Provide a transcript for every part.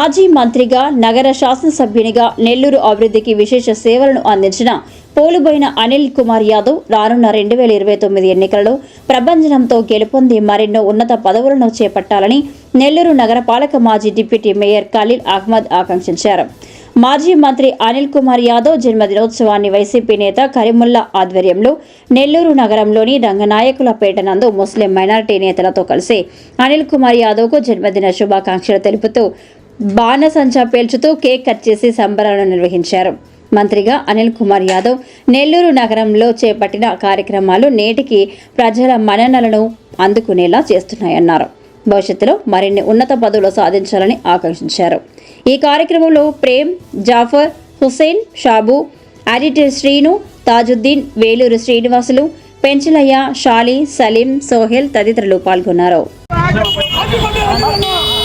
మాజీ మంత్రిగా నగర శాసనసభ్యునిగా నెల్లూరు అభివృద్ధికి విశేష సేవలను అందించిన పోలుబోయిన అనిల్ కుమార్ యాదవ్ రానున్న రెండు వేల ఇరవై తొమ్మిది ఎన్నికలలో ప్రభంజనంతో గెలుపొంది మరెన్నో ఉన్నత పదవులను చేపట్టాలని నెల్లూరు నగరపాలక మాజీ డిప్యూటీ మేయర్ ఖలీల్ అహ్మద్ ఆకాంక్షించారు. మాజీ మంత్రి అనిల్ కుమార్ యాదవ్ జన్మదినోత్సవాన్ని వైసీపీ నేత కరీముల్లా ఆధ్వర్యంలో నెల్లూరు నగరంలోని రంగనాయకులపేట నందు ముస్లిం మైనారిటీ నేతలతో కలిసి అనిల్ కుమార్ యాదవ్కు జన్మదిన శుభాకాంక్షలు తెలుపుతూ బాణసంచా పేల్చుతూ కేక్ కట్ చేసి సంబరాలను నిర్వహించారు. మంత్రిగా అనిల్ కుమార్ యాదవ్ నెల్లూరు నగరంలో చేపట్టిన కార్యక్రమాలు నేటికి ప్రజల మన్ననలను అందుకునేలా చేస్తున్నాయన్నారు. భవిష్యత్తులో మరిన్ని ఉన్నత పదవులు సాధించాలని ఆకాంక్షించారు. ఈ కార్యక్రమంలో ప్రేమ్ జాఫర్ హుసేన్ షాబు అడిటర్ శ్రీను తాజుద్దీన్ వేలూరు శ్రీనివాసులు పెంచలయ్య షాలి సలీం సోహెల్ తదితరులు పాల్గొన్నారు.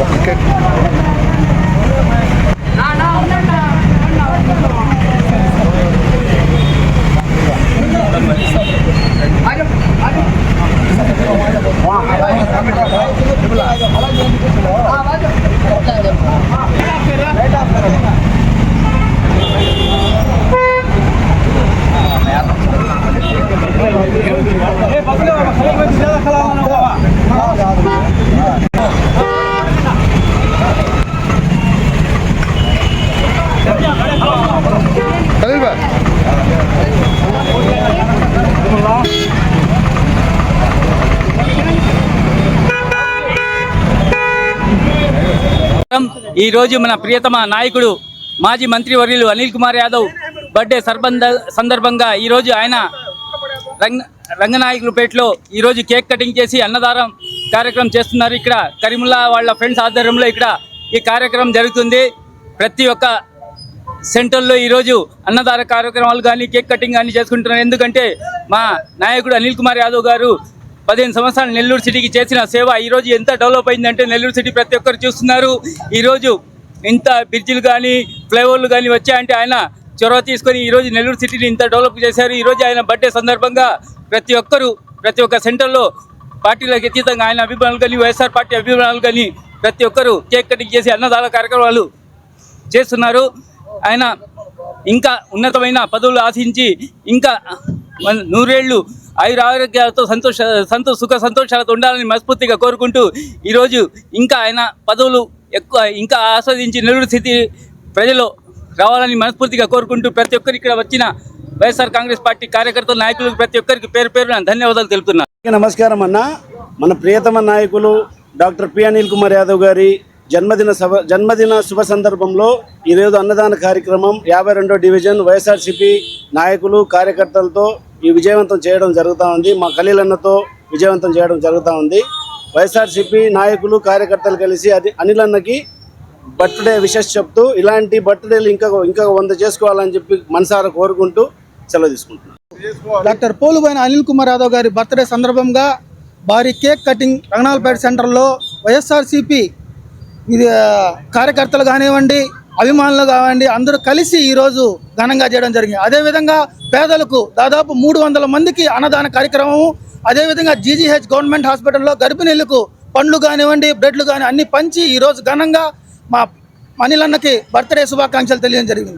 ఖలీల్ ఈ రోజు మన ప్రియతమ నాయకుడు మాజీ మంత్రివర్యులు అనిల్ కుమార్ యాదవ్ బర్త్డే సర్బంధ సందర్భంగా ఈ రోజు ఆయన రంగ రంగనాయకులపేటలో ఈ రోజు కేక్ కటింగ్ చేసి అన్నదానం కార్యక్రమం చేస్తున్నారు. ఇక్కడ కరీముల్లా వాళ్ళ ఫ్రెండ్స్ ఆధ్వర్యంలో ఇక్కడ ఈ కార్యక్రమం జరుగుతుంది. ప్రతి ఒక్క సెంటర్లో ఈరోజు అన్నదాన కార్యక్రమాలు కానీ కేక్ కటింగ్ కానీ చేసుకుంటున్నారు. ఎందుకంటే మా నాయకుడు అనిల్ కుమార్ యాదవ్ గారు పదిహేను సంవత్సరాలు నెల్లూరు సిటీకి చేసిన సేవ ఈరోజు ఎంత డెవలప్ అయిందంటే నెల్లూరు సిటీ ప్రతి ఒక్కరు చూస్తున్నారు. ఈరోజు ఇంత బ్రిడ్జిలు కానీ ఫ్లైఓవర్లు కానీ వచ్చాయంటే ఆయన చొరవ తీసుకొని ఈరోజు నెల్లూరు సిటీని ఇంత డెవలప్ చేశారు. ఈరోజు ఆయన బర్త్డే సందర్భంగా ప్రతి ఒక్కరు ప్రతి ఒక్క సెంటర్లో పార్టీలకు అతీతంగా ఆయన అభిమానులు కానీ వైఎస్ఆర్ పార్టీ అభిమానులు కానీ ప్రతి ఒక్కరు కేక్ కటింగ్ చేసి అన్నదాన కార్యక్రమాలు చేస్తున్నారు. ఆయన ఇంకా ఉన్నతమైన పదవులు ఆశించి ఇంకా మన నూరేళ్ళు ఆరోగ్యాలతో సంతోష సంతో సుఖ సంతోషాలతో ఉండాలని మనస్ఫూర్తిగా కోరుకుంటూ ఈరోజు ఇంకా ఆయన పదవులు ఎక్కువ ఇంకా ఆస్వాదించి నెల్లూరు స్థితి ప్రజలు రావాలని మనస్ఫూర్తిగా కోరుకుంటూ ప్రతి ఒక్కరు ఇక్కడ వచ్చిన వైఎస్ఆర్ కాంగ్రెస్ పార్టీ కార్యకర్తలు నాయకులకు ప్రతి ఒక్కరికి పేరు పేరున ధన్యవాదాలు తెలుపుతున్నాను నమస్కారం అన్న. మన ప్రియతమ నాయకులు డాక్టర్ పి అనిల్ కుమార్ యాదవ్ గారి జన్మదిన సభ జన్మదిన శుభ సందర్భంలో ఈరోజు అన్నదాన కార్యక్రమం యాభై రెండో డివిజన్ వైఎస్ఆర్సిపి నాయకులు కార్యకర్తలతో ఈ విజయవంతం చేయడం జరుగుతూ ఉంది. మా ఖలీలన్నతో విజయవంతం చేయడం జరుగుతూ ఉంది. వైఎస్ఆర్సిపి నాయకులు కార్యకర్తలు కలిసి అది అనిల్ అన్నకి బర్త్డే విషెస్ చెప్తూ ఇలాంటి బర్త్డేలు ఇంకా ఇంకా వంద చేసుకోవాలని చెప్పి మనసారా కోరుకుంటూ సెలవు తీసుకుంటున్నాను డాక్టర్ పోలుబోయిన అనిల్ కుమార్ యాదవ్ గారి బర్త్డే సందర్భంగా భారీ కేక్ కటింగ్ రంగనాలపేట సెంటర్లో వైఎస్ఆర్సీపీ ఇది కార్యకర్తలు కానివ్వండి అభిమానులు కావండి అందరూ కలిసి ఈరోజు ఘనంగా చేయడం జరిగింది. అదేవిధంగా పేదలకు దాదాపు మూడు వందల మందికి అన్నదాన కార్యక్రమము అదేవిధంగా జీజీహెచ్ గవర్నమెంట్ హాస్పిటల్లో గర్భిణీలకు పండ్లు కానివ్వండి బ్రెడ్లు కానీ అన్ని పంచి ఈరోజు ఘనంగా మా అనిల్ బర్త్డే శుభాకాంక్షలు తెలియడం జరిగింది.